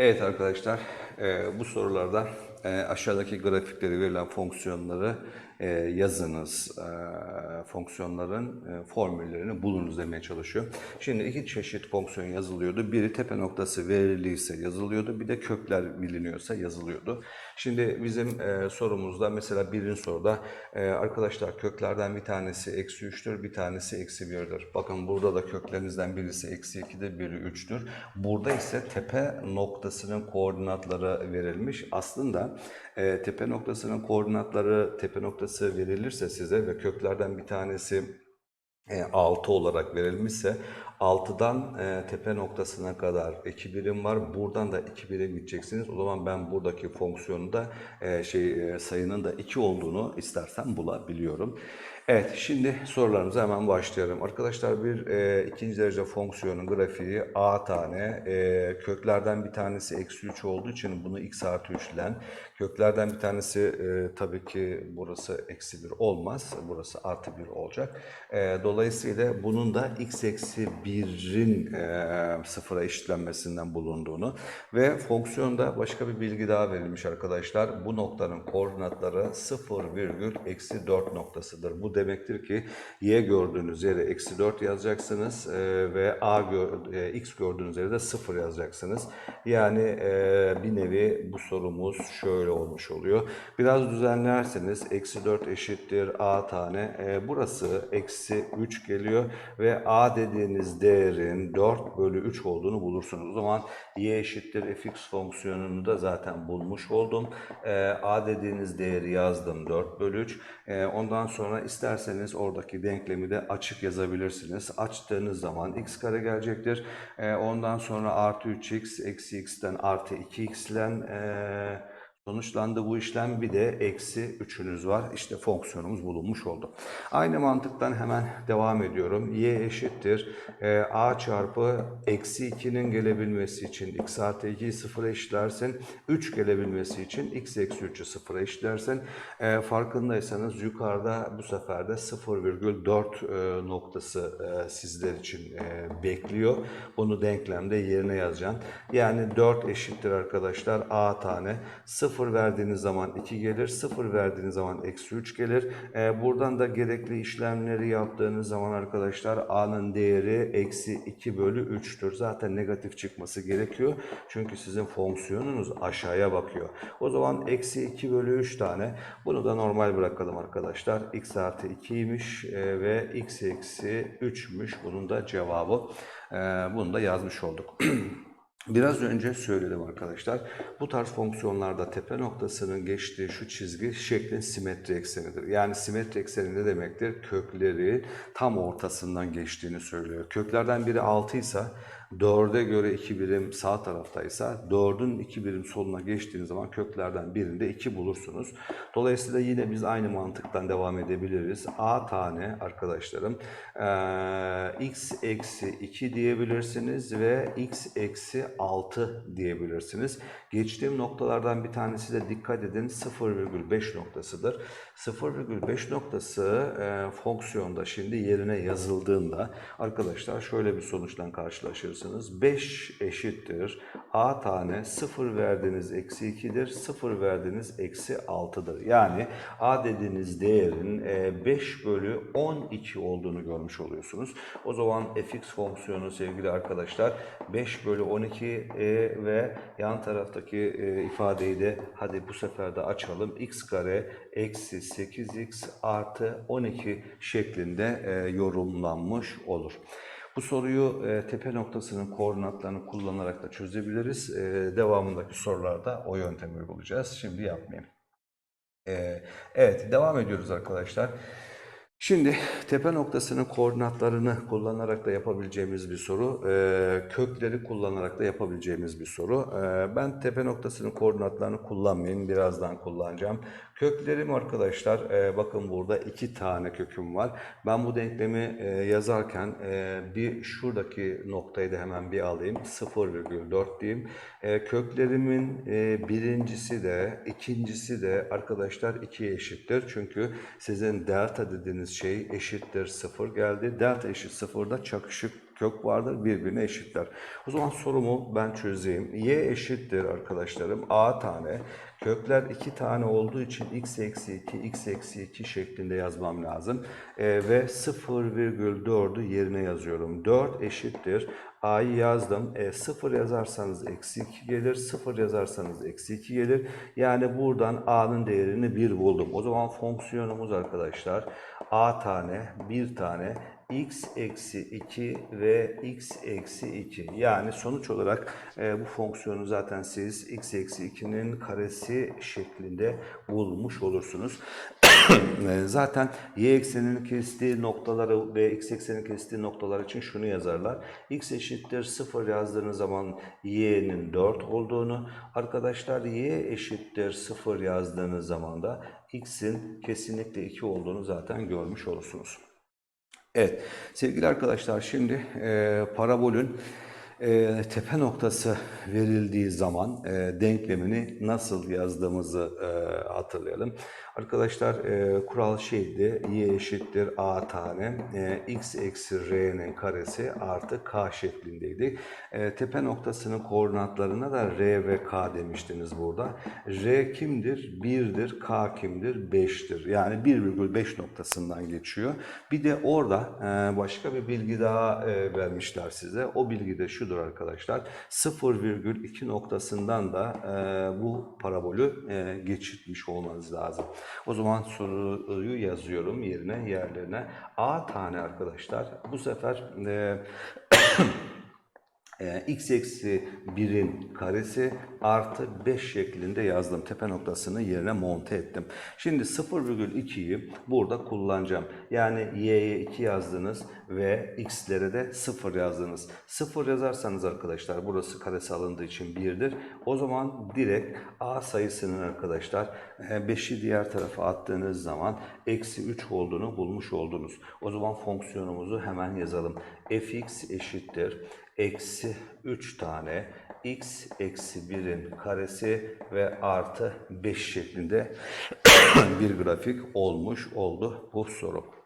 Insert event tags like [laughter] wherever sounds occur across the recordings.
Evet arkadaşlar, e, bu sorularda e, aşağıdaki grafikleri verilen fonksiyonları e, yazınız. E, fonksiyonların formüllerini bulunuz demeye çalışıyor. Şimdi iki çeşit fonksiyon yazılıyordu. Biri tepe noktası veriliyse yazılıyordu. Bir de kökler biliniyorsa yazılıyordu. Şimdi bizim sorumuzda mesela birinci soruda arkadaşlar köklerden bir tanesi eksi 3'tür, bir tanesi eksi 1'dir. Bakın burada da köklerinizden birisi eksi 2'dir, biri 3'tür. Burada ise tepe noktasının koordinatları verilmiş. Aslında e, tepe noktasının koordinatları, tepe noktası verilirse size ve köklerden bir tanesi e, 6 olarak verilmişse 6'dan e, tepe noktasına kadar 2 birim var. Buradan da 2 birim gideceksiniz. O zaman ben buradaki fonksiyonu da e, şey e, sayının da 2 olduğunu istersen bulabiliyorum. Evet şimdi sorularımıza hemen başlayalım. Arkadaşlar bir e, ikinci derece fonksiyonun grafiği a tane e, köklerden bir tanesi eksi 3 olduğu için bunu x artı 3 ile köklerden bir tanesi e, tabii ki burası eksi 1 olmaz. Burası artı 1 olacak. E, dolayısıyla bunun da x eksi 1'in e, sıfıra eşitlenmesinden bulunduğunu ve fonksiyonda başka bir bilgi daha verilmiş arkadaşlar. Bu noktanın koordinatları 0 virgül eksi 4 noktasıdır. Bu demektir ki y gördüğünüz yere eksi 4 yazacaksınız e, ve a gör, e, x gördüğünüz yere de 0 yazacaksınız. Yani e, bir nevi bu sorumuz şöyle olmuş oluyor. Biraz düzenlerseniz eksi 4 eşittir a tane. E, burası eksi 3 geliyor ve a dediğiniz değerin 4 bölü 3 olduğunu bulursunuz. O zaman y eşittir fx fonksiyonunu da zaten bulmuş oldum. E, a dediğiniz değeri yazdım 4 bölü 3. E, ondan sonra isterseniz oradaki denklemi de açık yazabilirsiniz. Açtığınız zaman x kare gelecektir. E, ondan sonra artı 3x eksi x'ten artı 2x ile e, Sonuçlandı bu işlem bir de eksi 3'ünüz var. İşte fonksiyonumuz bulunmuş oldu. Aynı mantıktan hemen devam ediyorum. y eşittir e, a çarpı eksi 2'nin gelebilmesi için x artı 2'yi sıfıra eşitlersin. 3 gelebilmesi için x eksi 3'ü sıfıra eşitlersin. E, farkındaysanız yukarıda bu sefer de 0,4 e, noktası e, sizler için e, bekliyor. Bunu denklemde yerine yazacaksın. Yani 4 eşittir arkadaşlar a tane. 0 verdiğiniz zaman 2 gelir. 0 verdiğiniz zaman eksi 3 gelir. E, buradan da gerekli işlemleri yaptığınız zaman arkadaşlar a'nın değeri eksi 2 bölü 3'tür. Zaten negatif çıkması gerekiyor. Çünkü sizin fonksiyonunuz aşağıya bakıyor. O zaman eksi 2 bölü 3 tane. Bunu da normal bırakalım arkadaşlar. x artı 2'ymiş e, ve x eksi 3'müş. Bunun da cevabı. E, bunu da yazmış olduk. [clears throat] Biraz önce söyledim arkadaşlar. Bu tarz fonksiyonlarda tepe noktasının geçtiği şu çizgi şeklin simetri eksenidir. Yani simetri ekseni ne demektir? Kökleri tam ortasından geçtiğini söylüyor. Köklerden biri 6 ise 4'e göre 2 birim sağ taraftaysa 4'ün 2 birim soluna geçtiğiniz zaman köklerden birinde 2 bulursunuz. Dolayısıyla yine biz aynı mantıktan devam edebiliriz. A tane arkadaşlarım e, x eksi 2 diyebilirsiniz ve x eksi 6 diyebilirsiniz. Geçtiğim noktalardan bir tanesi de dikkat edin 0,5 noktasıdır. 0,5 noktası e, fonksiyonda şimdi yerine yazıldığında arkadaşlar şöyle bir sonuçtan karşılaşırsınız. 5 eşittir a tane 0 verdiğiniz eksi 2'dir 0 verdiğiniz eksi 6'dır. Yani a dediğiniz değerin e, 5 bölü 12 olduğunu görmüş oluyorsunuz. O zaman fx fonksiyonu sevgili arkadaşlar 5 bölü 12 e, ve yan taraftaki e, ifadeyi de hadi bu sefer de açalım. x kare eksi 8x artı 12 şeklinde e, yorumlanmış olur. Bu soruyu e, tepe noktasının koordinatlarını kullanarak da çözebiliriz. E, devamındaki sorularda o yöntemi uygulayacağız. Şimdi yapmayayım. E, evet devam ediyoruz arkadaşlar. Şimdi tepe noktasının koordinatlarını kullanarak da yapabileceğimiz bir soru. Ee, kökleri kullanarak da yapabileceğimiz bir soru. Ee, ben tepe noktasının koordinatlarını kullanmayayım. Birazdan kullanacağım. Köklerim arkadaşlar e, bakın burada iki tane köküm var. Ben bu denklemi e, yazarken e, bir şuradaki noktayı da hemen bir alayım. 0,4 diyeyim. E, köklerimin e, birincisi de ikincisi de arkadaşlar 2'ye eşittir. Çünkü sizin delta dediğiniz şey eşittir 0 geldi. Delta eşit 0'da çakışık kök vardır birbirine eşitler. O zaman sorumu ben çözeyim. Y eşittir arkadaşlarım a tane. Kökler 2 tane olduğu için x eksi 2, x eksi 2 şeklinde yazmam lazım. Ee, ve 0,4'ü yerine yazıyorum. 4 eşittir. A'yı yazdım. E, 0 yazarsanız eksi 2 gelir. 0 yazarsanız eksi 2 gelir. Yani buradan A'nın değerini 1 buldum. O zaman fonksiyonumuz arkadaşlar A tane, 1 tane x eksi 2 ve x eksi 2. Yani sonuç olarak e, bu fonksiyonu zaten siz x eksi 2'nin karesi şeklinde bulmuş olursunuz. [coughs] E, zaten y ekseninin kestiği noktaları ve x ekseninin kestiği noktalar için şunu yazarlar. x eşittir 0 yazdığınız zaman y'nin 4 olduğunu, arkadaşlar y eşittir 0 yazdığınız zaman da x'in kesinlikle 2 olduğunu zaten görmüş olursunuz. Evet sevgili arkadaşlar şimdi e, parabolün e, tepe noktası verildiği zaman e, denklemini nasıl yazdığımızı e, hatırlayalım. Arkadaşlar e, kural şeydi y eşittir a tane e, x eksi r'nin karesi artı k şeklindeydi. E, tepe noktasının koordinatlarına da r ve k demiştiniz burada. r kimdir? 1'dir. k kimdir? 5'tir. Yani 1,5 noktasından geçiyor. Bir de orada e, başka bir bilgi daha e, vermişler size. O bilgi de şudur arkadaşlar. 0,2 noktasından da e, bu parabolü e, geçirtmiş olmanız lazım. O zaman soruyu yazıyorum yerine, yerlerine. A tane arkadaşlar. Bu sefer e, [coughs] e, x eksi 1'in karesi artı 5 şeklinde yazdım. Tepe noktasını yerine monte ettim. Şimdi 0,2'yi burada kullanacağım. Yani y'ye 2 yazdınız ve x'lere de 0 yazdınız. 0 yazarsanız arkadaşlar burası karesi alındığı için 1'dir. O zaman direkt a sayısının arkadaşlar 5'i diğer tarafa attığınız zaman eksi 3 olduğunu bulmuş oldunuz. O zaman fonksiyonumuzu hemen yazalım. fx eşittir eksi 3 tane x eksi 1'in karesi ve artı 5 şeklinde [coughs] bir grafik olmuş oldu bu soru.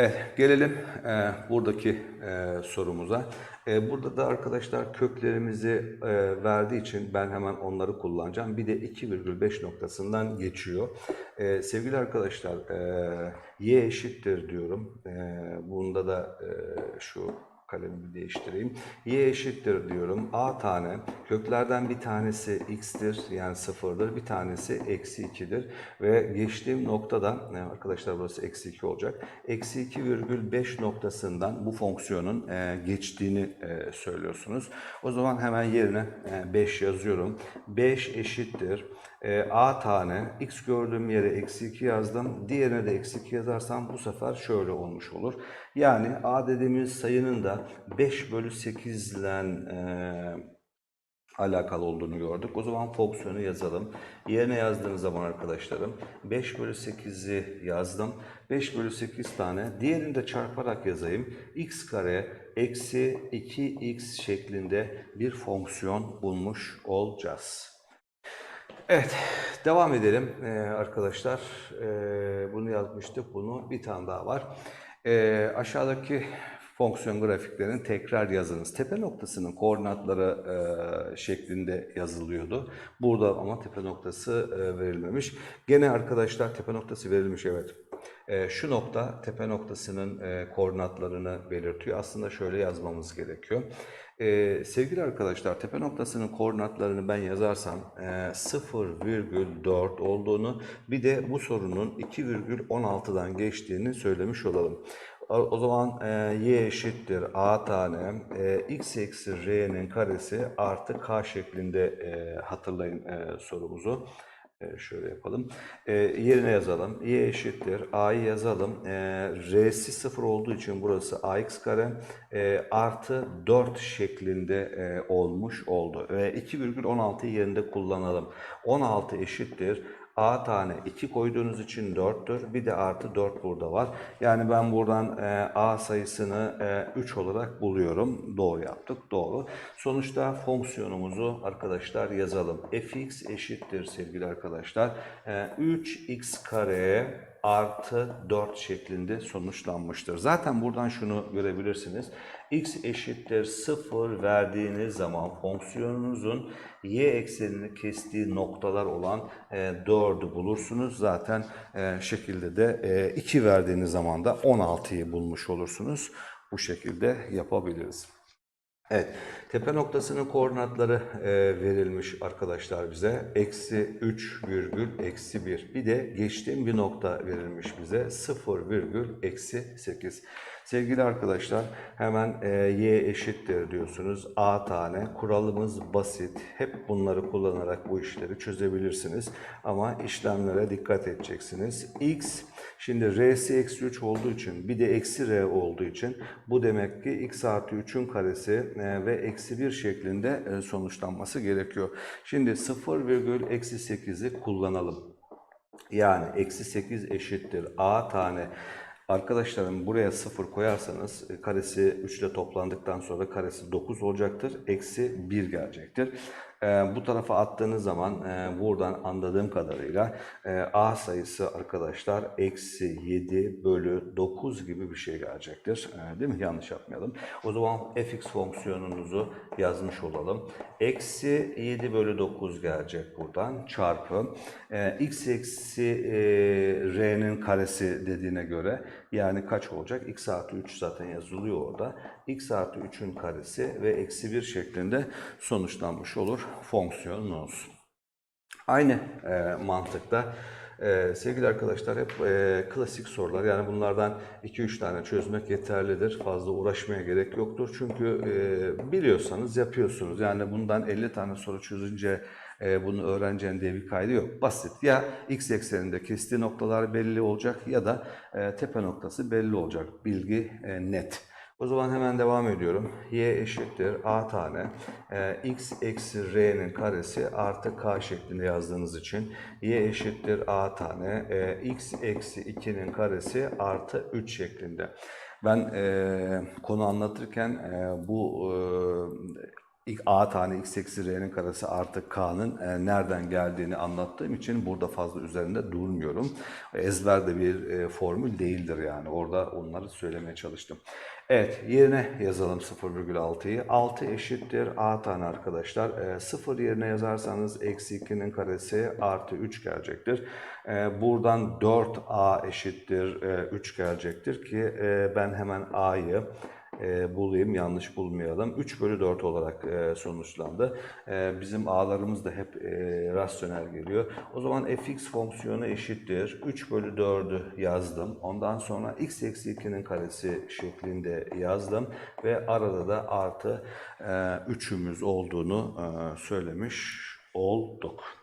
Evet, gelelim e, buradaki e, sorumuza. E, burada da arkadaşlar köklerimizi e, verdiği için ben hemen onları kullanacağım. Bir de 2,5 noktasından geçiyor. E, sevgili arkadaşlar, e, y eşittir diyorum. E, bunda da e, şu kalemimi değiştireyim. Y eşittir diyorum. A tane. Köklerden bir tanesi x'tir yani sıfırdır. Bir tanesi eksi 2'dir. Ve geçtiğim noktada e, arkadaşlar burası eksi 2 olacak. Eksi 2,5 noktasından bu fonksiyonun e, geçtiğini e, söylüyorsunuz. O zaman hemen yerine 5 yazıyorum. 5 eşittir. A tane x gördüğüm yere eksi 2 yazdım. Diğerine de eksi 2 yazarsam bu sefer şöyle olmuş olur. Yani A dediğimiz sayının da 5 bölü 8 ile e, alakalı olduğunu gördük. O zaman fonksiyonu yazalım. Yerine yazdığınız zaman arkadaşlarım 5 bölü 8'i yazdım. 5 bölü 8 tane. Diğerini de çarparak yazayım. x kare eksi 2x şeklinde bir fonksiyon bulmuş olacağız. Evet, devam edelim ee, arkadaşlar. Ee, bunu yazmıştık, bunu bir tane daha var. Ee, aşağıdaki fonksiyon grafiklerini tekrar yazınız. Tepe noktasının koordinatları e, şeklinde yazılıyordu. Burada ama tepe noktası e, verilmemiş. Gene arkadaşlar tepe noktası verilmiş, evet. E, şu nokta tepe noktasının e, koordinatlarını belirtiyor. Aslında şöyle yazmamız gerekiyor. E, sevgili arkadaşlar tepe noktasının koordinatlarını ben yazarsam e, 0,4 olduğunu bir de bu sorunun 2,16'dan geçtiğini söylemiş olalım. O zaman e, y eşittir a tane e, x eksi r'nin karesi artı k şeklinde e, hatırlayın e, sorumuzu. E, şöyle yapalım. E, yerine yazalım. y eşittir a'yı yazalım. E, r'si 0 olduğu için burası ax kare e, artı 4 şeklinde e, olmuş oldu. Ve 2,16'yı yerinde kullanalım. 16 eşittir A tane 2 koyduğunuz için 4'tür. Bir de artı 4 burada var. Yani ben buradan e, A sayısını e, 3 olarak buluyorum. Doğru yaptık. Doğru. Sonuçta fonksiyonumuzu arkadaşlar yazalım. fx eşittir sevgili arkadaşlar. E, 3x kare artı 4 şeklinde sonuçlanmıştır. Zaten buradan şunu görebilirsiniz. x eşittir 0 verdiğiniz zaman fonksiyonunuzun y eksenini kestiği noktalar olan e, 4'ü bulursunuz. Zaten e, şekilde de e, 2 verdiğiniz zaman da 16'yı bulmuş olursunuz. Bu şekilde yapabiliriz. Evet, tepe noktasının koordinatları e, verilmiş arkadaşlar bize. Eksi 3 virgül eksi 1. Bir de geçtiğim bir nokta verilmiş bize. 0 virgül eksi 8. Sevgili arkadaşlar hemen e, y eşittir diyorsunuz. A tane. Kuralımız basit. Hep bunları kullanarak bu işleri çözebilirsiniz. Ama işlemlere dikkat edeceksiniz. X Şimdi r'si eksi 3 olduğu için bir de eksi r olduğu için bu demek ki x artı 3'ün karesi e, ve eksi 1 şeklinde e, sonuçlanması gerekiyor. Şimdi 0 virgül eksi 8'i kullanalım. Yani eksi 8 eşittir a tane. Arkadaşlarım buraya 0 koyarsanız e, karesi 3 ile toplandıktan sonra karesi 9 olacaktır. Eksi 1 gelecektir. E, bu tarafa attığınız zaman e, buradan anladığım kadarıyla e, a sayısı arkadaşlar eksi 7 bölü 9 gibi bir şey gelecektir. E, değil mi? Yanlış yapmayalım. O zaman fx fonksiyonunuzu yazmış olalım. Eksi 7 bölü 9 gelecek buradan çarpı x eksi r'nin karesi dediğine göre yani kaç olacak? x artı 3 zaten yazılıyor orada. x artı 3'ün karesi ve eksi 1 şeklinde sonuçlanmış olur fonksiyonunuz. Aynı e, mantıkta e, sevgili arkadaşlar hep e, klasik sorular yani bunlardan 2-3 tane çözmek yeterlidir. Fazla uğraşmaya gerek yoktur. Çünkü e, biliyorsanız yapıyorsunuz. Yani bundan 50 tane soru çözünce e, bunu öğreneceğin diye bir kaydı yok. Basit. Ya x ekseninde kestiği noktalar belli olacak ya da e, tepe noktası belli olacak. Bilgi e, net. O zaman hemen devam ediyorum. y eşittir a tane e, x eksi r'nin karesi artı k şeklinde yazdığınız için y eşittir a tane e, x eksi 2'nin karesi artı 3 şeklinde. Ben e, konu anlatırken e, bu e, İlk a tane x eksi r'nin karesi artı k'nın e, nereden geldiğini anlattığım için burada fazla üzerinde durmuyorum. Ezber bir e, formül değildir yani. Orada onları söylemeye çalıştım. Evet yerine yazalım 0,6'yı. 6 eşittir a tane arkadaşlar. E, 0 yerine yazarsanız eksi 2'nin karesi artı 3 gelecektir. E, buradan 4a eşittir e, 3 gelecektir ki e, ben hemen a'yı e, bulayım, yanlış bulmayalım. 3 bölü 4 olarak e, sonuçlandı. E, bizim a'larımız da hep e, rasyonel geliyor. O zaman fx fonksiyonu eşittir. 3 bölü 4'ü yazdım. Ondan sonra x eksi 2'nin karesi şeklinde yazdım. Ve arada da artı e, 3'ümüz olduğunu e, söylemiş olduk.